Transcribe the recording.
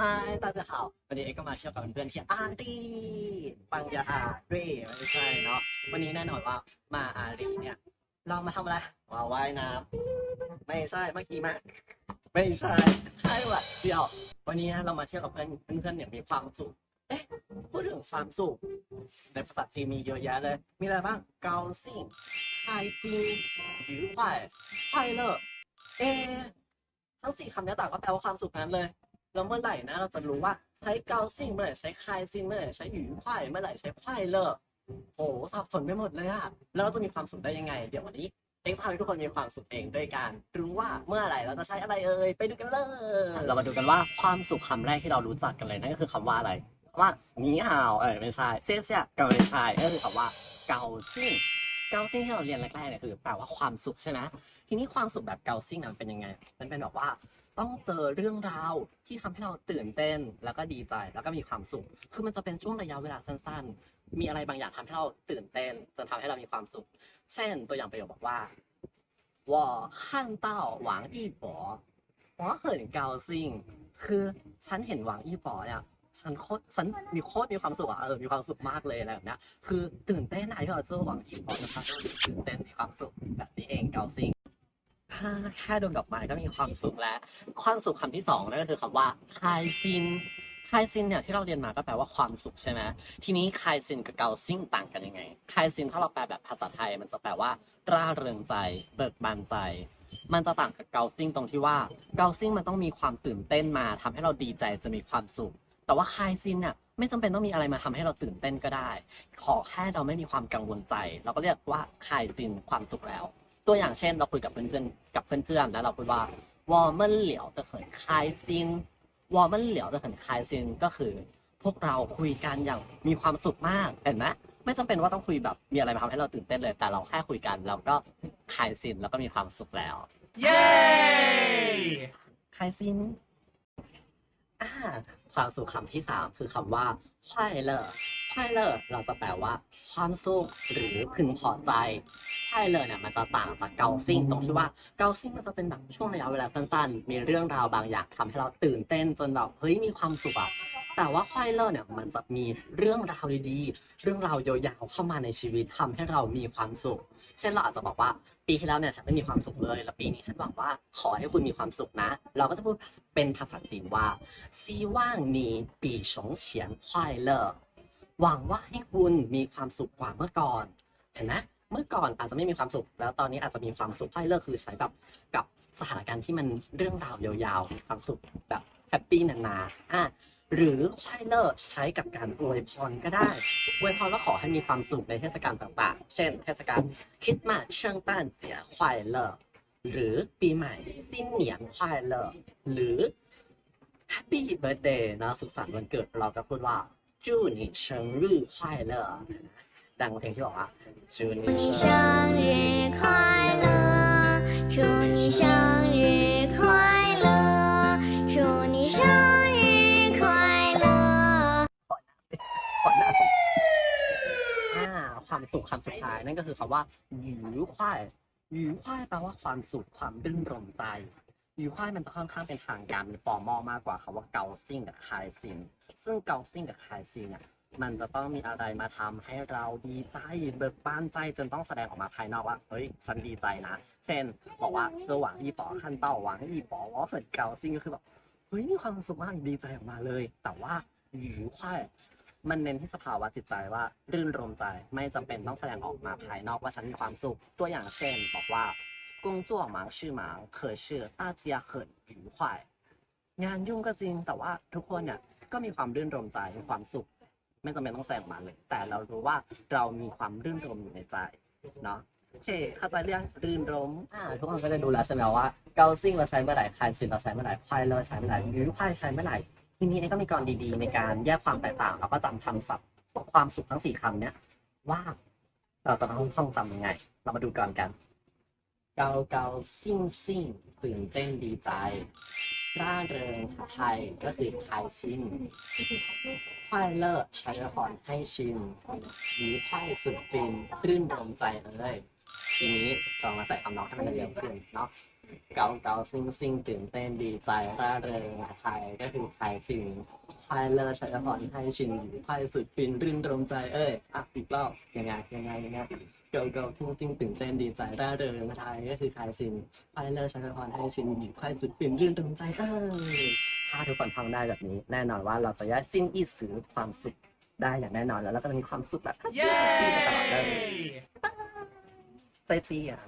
อายตาจะขาววันนี้เอ็ก็มาเที่ยวกับเพื่อนๆที่อารีบางยาอารีไม่ใช่เนาะวันนี้แน่นอนว่ามาอารีเนี่ย เรามาทำอะไรมาว่ายน้ำไม่ใช่เมื่อกี้มาไม่ใช่ใช่ว่ะเดียว วันนี้เรามาเที่ยวกับเพื่อนเพื่อนเนี่ยมีความสุขเอ๊ะพูดถึงความสุขในภาษาจีนมีเยอะแยะเลย มีอะไรบ้างเกาซิงไทซิงหรือว่าไทเลอร์เอ๊ ทั้งสี่คำนี้ต่างก็แปลว่าความสุขนั้นเลย แล้วเมื่อไหร่นะ เราจะรู้ว่าใช้เกาซิ่งเมื่อไหร่ใช้คายซิ่งเมื่อไหร่ใช้หยูควายเมื่อไหร่ใช้ควายเลอโอ้สับสนไปหมดเลยอะแล้วเราจะมีความสุขได้ยังไง เดี๋ยววันนี้เอ็กซ์ทำให้ทุกคนมีความสุขเองด้วยการรู้ว่าเมื่อไหร่เราจะใช้อะไรเอ่ยไปดูกันเลย เรามาดูกันว่าความสุขคำแรกที่เรารู้จักกันเลยนั่นก็คือคำว่าอะไรว่าหนีฮาวเออไม่ใช่เซียเซียก็ไม่ใช่ก็คือคำว่าเกาซิ่ง เกาซิ่งที่เราเรียนแรกๆเนี่ยคือแปลว่าความสุขใช่ไหมทีนี้ความสุขแบบเกาซิ่งมันเป็นยังไง มันเป็นแบบว่าต้องเจอเรื่องราวที่ทำให้เราตื่นเต้นแล้วก็ดีใจแล้วก็มีความสุข คือมันจะเป็นช่วงระยะเวลาสั้น ๆ มีอะไรบางอย่างทำให้เราตื่นเต้นจนทำให้เรามีความสุข เช่น ตัวอย่างประโยคบอกว่า我看到王一博我很高兴คือฉันเห็นหวังอีป๋อเนี่ย ฉันโคตรฉันมีโคตรมีความสุขอะเออมีความสุขมากเลยอะไรแบบเนี้ยคือตื่นเต้นอะที่เราเจอหวังอีป๋อกนะครับตื่นเต้นมีความสุขแบบนี้เองเกาซิงแค่ดมดอกไม้ก็มีความสุขแล้ว ความสุขคำที่สองนั่นก็คือคำว่าคายซินคายซินเนี่ยที่เราเรียนมาก็แปลว่าความสุขใช่ไหมทีนี้คายซินกับเกาซิ่งต่างกันยังไงคายซินถ้าเราแปลแบบภาษาไทย มันจะแปลว่าร่าเริงใจ เบิกบานใจ มันจะต่างกับเกาซิ่งตรงที่ว่าเกาซิ่งมันต้องมีความตื่นเต้นมาทำให้เราดีใจจะมีความสุข แต่ว่าคายซินเนี่ยไม่จำเป็นต้องมีอะไรมาทำให้เราตื่นเต้นก็ได้ ขอแค่เราไม่มีความกังวลใจ เราก็เรียกว่าคายซินความสุขแล้ว ตัวอย่างเช่น เราคุยกับเพื่อนๆกับเพื่อนๆแล้วเราพูดว่าวอร์มันเหลียวจะเขินคายซินวอร์มันเหลียวจะเขินคายซินก็คือ พวกเราคุยกันอย่างมีความสุขมากเห็นไหมไม่จำเป็นว่าต้องคุยแบบมีอะไรมาทำให้เราตื่นเต้นเลย แต่เราแค่คุยกันเราก็คายซินแล้วก็มีความสุขแล้ว เย้คายซินอ่า ความสุขคำที่สามคือคำว่าควายเลอควายเลอเราจะแปลว่า ความสุขหรือพึงพอใจควายเลอเนี่ยมันจะต่างจากเกาซิ่งตรงที่ว่าเกาซิ่งมันจะเป็นแบบช่วงระยะเวลาสั้นๆ มีเรื่องราวบางอย่างทำให้เราตื่นเต้นจนแบบเฮ้ยมีความสุขอะ แต่ว่าค่อยเลิกเนี่ยมันจะมีเรื่องราวดีๆ เรื่องราวยาวๆเข้ามาในชีวิตทำให้เรามีความสุข เช่นเราอาจจะบอกว่า ปีที่แล้วเนี่ยฉันไม่มีความสุขเลย แล้วปีนี้ฉันหวังว่าขอให้คุณมีความสุขนะ เราก็จะพูดเป็นภาษาจีนว่าซีว่างนีปีสงเฉียนค่อยเลิกหวังว่าให้คุณมีความสุขกว่าเมื่อก่อน เห็นไหมเมื่อก่อนอาจจะไม่มีความสุข แล้วตอนนี้อาจจะมีความสุขค่อยเลิกคือใช้แบบกับสถานการณ์ที่มันเรื่องราวยาวๆ ความสุขแบบแฮปปี้นานๆอะ หรือไพ่เลิกใช้กับการอวยพรก็ได้ อวยพรก็ขอให้มีความสุขในเทศกาลต่างๆ เช่น เทศกาลคริสต์มาสเชียงต้านเสียควายเลอร์หรือปีใหม่สิ้นเหนียงควายเลอร์หรือ Happy Birthday นะสุขสันต์วันเกิดเราจะพูดว่าจูนิเชิงรื่อควสังเพลงที่บอกว่าจูนิเชิง ควาสุขคำสุดท้ายนั่นก็คือคำว่าหยูควายหยูควายแปลว่าความสุขความรื่นรมใจหยูควายมันจะค่อนข้างเป็นทางการเป็นฟอร์มอลมากกว่าคำว่าเกาซิ่งกับคายซินซึ่งเกาซิ่งกับคายซินเนี่ยมันจะต้องมีอะไรมาทำให้เราดีใจเบิกบานใจจนต้องแสดงออกมาภายนอกว่าเฮ้ยฉันดีใจนะ เช่น บอกว่าเจอหวังอีป๋อขั้นเต้าหวังอีป๋อว่าเหินเกาซิ่งก็คือแบบเฮ้ยมีความสุขมากดีใจออกมาเลย แต่ว่าหยูควาย มันเน้นที่สภาวะจิตใจว่ารื่นรมใจไม่จำเป็นต้องแสดงออกมาภายนอกว่าฉันมีความสุข ตัวอย่างเช่นบอกว่ากงจั่วหมางชื่อหมางเคยชื่อต้าเจียเขินหยูควายงานยุ่งก็จริง แต่ว่าทุกคนเนี่ยก็มีความรื่นรมใจมีความสุข ไม่จำเป็นต้องแสดงออกมาเลย แต่เรารู้ว่าเรามีความรื่นรมอยู่ในใจเนาะโอเคเข้าใจเรื่องรื่นรมอ่าทุกคนก็จะดูแล้วใช่ไหมว่าเกาซิ่งเราใช้เมื่อไหร่คานสินเราใช้เมื่อไหร่ควายเราใช้เมื่อไหร่หรือควายใช้เมื่อไหร่ ทีนี้เอก็มีกรดีๆ ในการแยกความแตกต่างแล้วก็จำคำศัพท์ความสุขทั้งสี่คำเนี้ยว่าเราจะต้องท่องจำยังไง เรามาดูก่อนกัน เกาเกาซิ่งซิ่งตื่นเต้นดีใจร่าเริงไทยก็คือไทยซินควายเลิศใช้ละครให้ชินหรือควายสุดฟินรื่นรมใจเลย ทีนี้ลองมาใส่คำนองให้มันเร็วขึ้นเนาะ เก่าเก่าซิ่งซิ่งตื่นเต้นดีใจร่าเริงไทยก็คือใคยสิ่งใครเลอชัยพรให้ชินอยู่ไครสุดฟินรื่นรมใจเอ้ยอะอีกรอบยังไงยังไงยังไงเก่าเก่าซิ่งซิ่งตื่นเต้นดีใจร่าเริงไทยก็คือใคยสิ่งใครเลอชัยพรให้ชินอยู่ไครสุดฟินรื่นรมใจเอ้ยถ้าทุกคนท่งได้แบบนี้ แน่นอนว่าเราจะยัดจิ้นอีสือความสุขได้อย่างแน่นอนแล้วเราก็จะมีความสุขแบบเย้ตลอดเลยใจจีอะ